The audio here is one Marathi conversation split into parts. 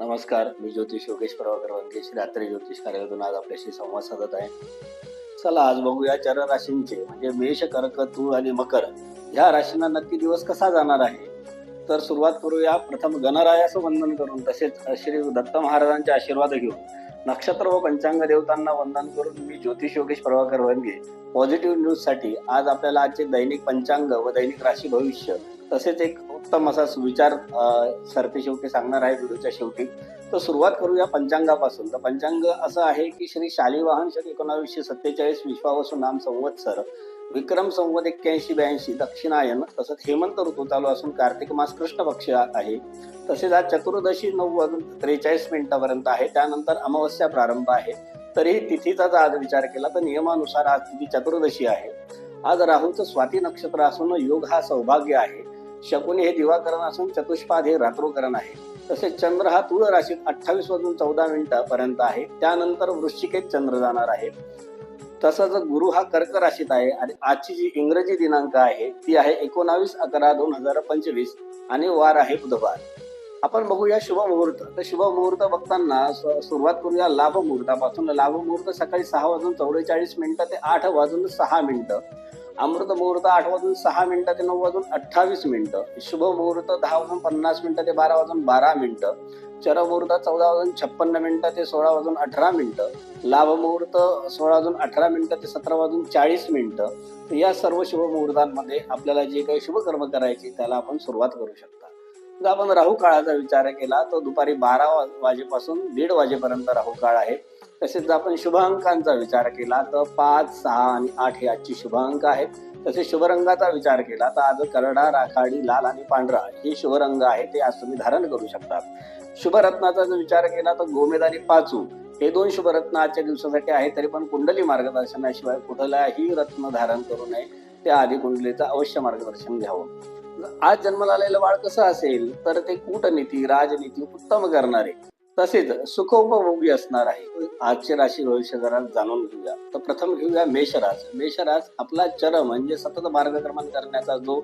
नमस्कार मी ज्योतिष योगेश प्रभाकर वंकेश श्री रात्री ज्योतिष कार्यालयातून आज आपल्याशी संवाद साधत आहे. चला आज बघूया चर राशींचे म्हणजे मेष कर्क तूळ आणि मकर ह्या राशींना नक्की दिवस कसा जाणार आहे? तर सुरुवात करूया. प्रथम गणरायाचं वंदन करून तसेच श्री दत्त महाराजांचे आशीर्वाद घेऊन नक्षत्र व पंचांग देवतांना वंदन करून मी ज्योतिष योगेश प्रभाकर वंगे पॉझिटिव्ह न्यूजसाठी आज आपल्याला आजचे दैनिक पंचांग व दैनिक राशी भविष्य तसेच एक उत्तम असा सुविचार सरते शेवटी सांगणार आहे व्हिडिओच्या शेवटी. तर सुरुवात करूया पंचांगापासून. तर पंचांग असं आहे की श्री शालिवाहन शक एकोणावीसशे सत्तेचाळीस विश्वावसू नाम संवत्सर विक्रम संवत एक्क्याऐंशी ब्याऐंशी दक्षिणायन तसंच हेमंत ऋतू चालू असून कार्तिक मास कृष्ण पक्ष आहे. तसेच आज चतुर्दशी नऊ वाजून त्रेचाळीस मिनिटापर्यंत आहे. त्यानंतर अमावस्या प्रारंभ आहे. तरीही तिथीचा जर आज विचार केला तर नियमानुसार आज तिथी चतुर्दशी आहे. आज राहूचं स्वाती नक्षत्र असून योग हा सौभाग्य आहे. शकुनी हे दिवाकरण असून चतुष्पाद हे रात्रोकरण आहे. तसेच चंद्र हा तुळ राशीत अठ्ठावीस वाजून चौदा मिनिटापर्यंत आहे. त्यानंतर वृश्चिकेत चंद्र जाणार आहे. तसंच गुरु हा कर्क राशीत आहे आणि आजची जी इंग्रजी दिनांक आहे ती आहे एकोणावीस अकरा दोन हजार पंचवीस आणि वार आहे बुधवार. आपण बघूया शुभ मुहूर्त. तर शुभ मुहूर्त बघताना सु- सुरुवात करूया लाभ मुहूर्तापासून. लाभ मुहूर्त सकाळी सहा वाजून चौवेचाळीस मिनिटं ते आठ वाजून सहा मिनिटं. अमृत मुहूर्त आठ वाजून सहा मिनिटं ते नऊ वाजून अठ्ठावीस मिनिटं. शुभ मुहूर्त दहा वाजून पन्नास मिनिटं ते बारा वाजून बारा मिनिटं. चर मुहूर्त चौदा वाजून छप्पन्न मिनिटं ते सोळा वाजून अठरा मिनिटं. लाभ मुहूर्त सोळा वाजून अठरा मिनिटं ते सतरा वाजून चाळीस मिनिटं. या सर्व शुभ मुहूर्तांमध्ये आपल्याला जे काही शुभकर्म करायची त्याला आपण सुरुवात करू शकता. जर आपण राहू काळाचा विचार केला तर दुपारी बारा वाजेपासून दीड वाजेपर्यंत राहू काळ आहे. तसेच जर आपण शुभांकांचा विचार केला तर पाच सहा आणि आठ हे आजची शुभांक आहेत. तसेच शुभरंगाचा विचार केला तर आज करडा राखाडी लाल आणि पांढरा हे शुभरंग आहे ते आज तुम्ही धारण करू शकता. शुभरत्नाचा जर विचार केला तर गोमेद आणि पाचू हे दोन शुभरत्न आजच्या दिवसासाठी आहे तरी पण कुंडली मार्गदर्शनाशिवाय कुठलाही रत्न धारण करू नये. त्या आधी कुंडलीचं अवश्य मार्गदर्शन घ्यावं. आज जन्माला आलेलं बाळ कसं असेल? तर ते कूटनीती राजनीती उत्तम करणारे. तसेच सुखोपभोगी असणार आहे. आजची राशी भविष्य जरा जाणून घेऊया. तर प्रथम घेऊया मेषराज. मेषराज आपला चर म्हणजे सतत मार्गक्रमण करण्याचा जो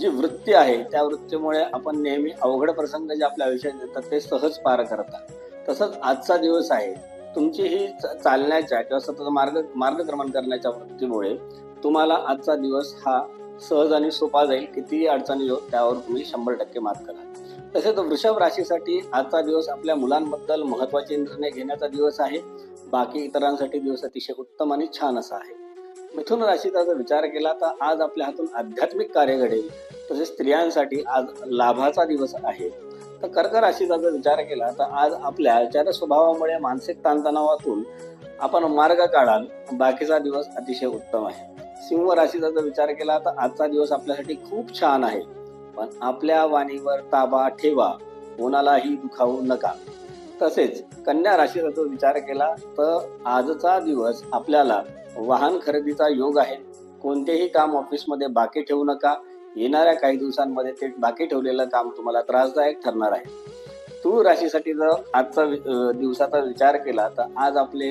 जी वृत्ती आहे त्या वृत्तीमुळे आपण नेहमी अवघड प्रसंग जे आपल्या आयुष्यात येतात ते सहज पार करतात. तसंच आजचा दिवस आहे. तुमची ही च- चालण्याच्या किंवा सतत मार्ग मार्गक्रमण करण्याच्या वृत्तीमुळे तुम्हाला आजचा दिवस हा सहज आणि सोपा जाईल. कितीही अडचणी येऊ त्यावर तुम्ही शंभर टक्के मात करा. तसेच वृषभ राशीसाठी आजचा दिवस आपल्या मुलांबद्दल महत्त्वाचे निर्णय घेण्याचा दिवस आहे. बाकी इतरांसाठी दिवस अतिशय उत्तम आणि छान असा आहे. मिथुन राशीचा जर विचार केला तर आज आपल्या हातून आध्यात्मिक कार्य घडेल. तसेच स्त्रियांसाठी आज लाभाचा दिवस आहे. तर कर्क राशीचा जर विचार केला तर आज आपल्या चार स्वभावामुळे मानसिक ताणतणावातून आपण मार्ग काढाल. बाकीचा दिवस अतिशय उत्तम आहे. सिंह राशीचा जर विचार केला तर आजचा दिवस आपल्यासाठी खूप छान आहे. पण आपल्या वाणीवर ताबा ठेवा. कोणालाही दुखावू नका. तसेच कन्या राशीचा जर विचार केला तर आजचा दिवस आपल्याला वाहन खरेदीचा योग आहे. कोणतेही काम ऑफिसमध्ये बाकी ठेवू नका. येणाऱ्या काही दिवसांमध्ये ते बाकी ठेवलेलं काम तुम्हाला त्रासदायक ठरणार आहे. तूळ राशीसाठी जर आजचा वि- दिवसाचा विचार केला तर आज आपले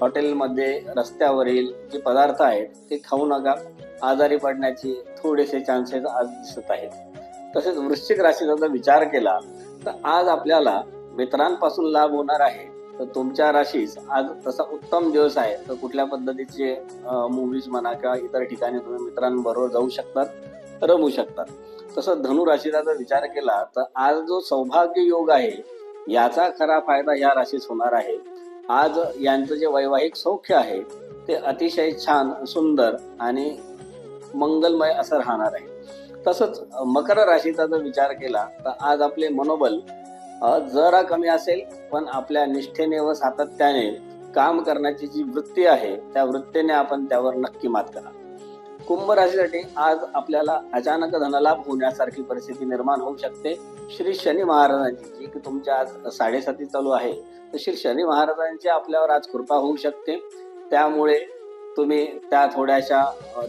हॉटेलमध्ये रस्त्यावरील जे पदार्थ आहेत ते खाऊ नका. आजारी पडण्याचे थोडेसे चान्सेस आज दिसत आहेत. तसेच वृश्चिक राशीचा जर विचार केला तर आज आपल्याला मित्रांपासून लाभ होणार आहे. तर तुमच्या राशीस आज तसा उत्तम दिवस आहे. तर कुठल्या पद्धतीचे मूवीज म्हणा किंवा इतर ठिकाणी तुम्ही मित्रांबरोबर जाऊ शकतात रमू शकतात. तसं धनु राशीचा जर विचार केला तर आज जो सौभाग्य योग आहे याचा खरा फायदा या राशीस होणार आहे. आज यांचं जे वैवाहिक सौख्य आहे ते अतिशय छान सुंदर आणि मंगलमय असं राहणार आहे. तसंच मकर राशीचा जर विचार केला तर आज आपले मनोबल जरा कमी असेल पण आपल्या निष्ठेने व सातत्याने काम करण्याची जी वृत्ती आहे त्या वृत्तीने आपण त्यावर नक्की मात करा. कुंभ राशीसाठी आज आपल्याला अचानक धनलाभ होण्यासारखी परिस्थिती निर्माण होऊ शकते. श्री शनी महाराजांची जी की तुमच्या आज साडेसाती चालू आहे तर श्री शनी महाराजांची आपल्यावर आज कृपा होऊ शकते. त्यामुळे तुम्ही त्या थोड्याशा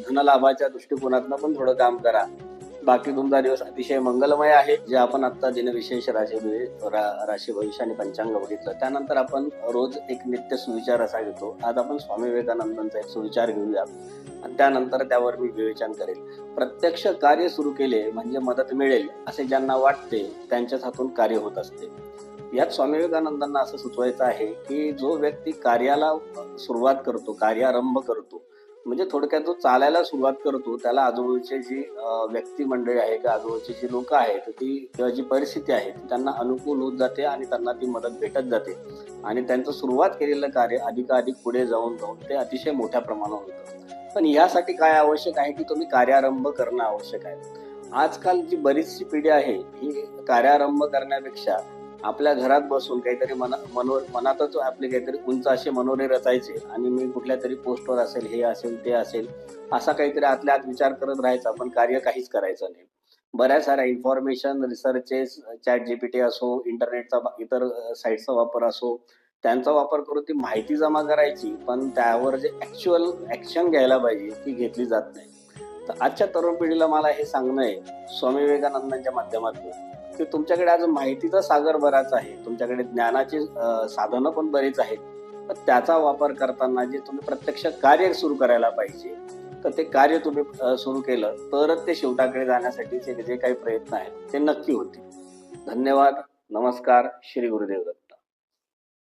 धनलाभाच्या दृष्टिकोनातनं पण थोडं काम करा. बाकी तुमचा दिवस अतिशय मंगलमय आहे जे आपण आता दिनविशेष राशी रा- राशी भविष्य आणि पंचांग बघितलं. त्यानंतर आपण रोज एक नित्य सुविचार असा घेतो. आज आपण स्वामी विवेकानंदांचा एक सुविचार घेऊया. आणि त्यानंतर त्यावर मी विवेचन करेल. प्रत्यक्ष कार्य सुरू केले म्हणजे मदत मिळेल असे ज्यांना वाटते त्यांच्याच हातून कार्य होत असते. यात स्वामी विवेकानंदांना असं सुचवायचं आहे की जो व्यक्ती कार्याला सुरुवात करतो कार्यारंभ करतो म्हणजे थोडक्यात जो चालायला सुरुवात करतो त्याला आजूबाजूची जी व्यक्ती मंडळी आहे किंवा आजूबाजूची जी लोक आहेत ती किंवा जी परिस्थिती आहे ती त्यांना अनुकूल होत जाते आणि त्यांना ती मदत भेटत जाते. आणि त्यांचं सुरुवात केलेलं कार्य अधिकाधिक पुढे जाऊन जाऊन ते अतिशय मोठ्या प्रमाणावर होतं. पण यासाठी काय आवश्यक आहे की तुम्ही कार्यारंभ करणं आवश्यक आहे. आजकाल जी बरीचशी पिढी आहे ही कार्यारंभ करण्यापेक्षा आपल्या घरात बसून काहीतरी मना मनो मनातच आपले काहीतरी उंच असे मनोरे रचायचे आणि मी कुठल्या तरी पोस्टवर असेल हे असेल ते असेल असा काहीतरी आतल्या आत विचार करत राहायचा. पण कार्य काहीच करायचं नाही. बऱ्याच साऱ्या इन्फॉर्मेशन रिसर्चेस चॅट जीपीटी असो इंटरनेटचा इतर साईटचा वापर असो त्यांचा वापर करून ती माहिती जमा करायची. पण त्यावर जे ऍक्च्युअल ऍक्शन घ्यायला पाहिजे ती घेतली जात नाही. तर आजच्या तरुण पिढीला मला हे सांगणं आहे. स्वामी विवेकानंदांच्या माध्यमातून. की तुमच्याकडे आज माहितीचा सागर बराच आहे. तुमच्याकडे ज्ञानाची साधनं पण बरीच आहेत. पण त्याचा वापर करताना जे तुम्ही प्रत्यक्ष कार्य सुरू करायला पाहिजे तर ते कार्य तुम्ही सुरू केलं तरच ते शेवटाकडे जाण्यासाठीचे जे काही प्रयत्न आहेत ते नक्की होतील. धन्यवाद नमस्कार श्री गुरुदेव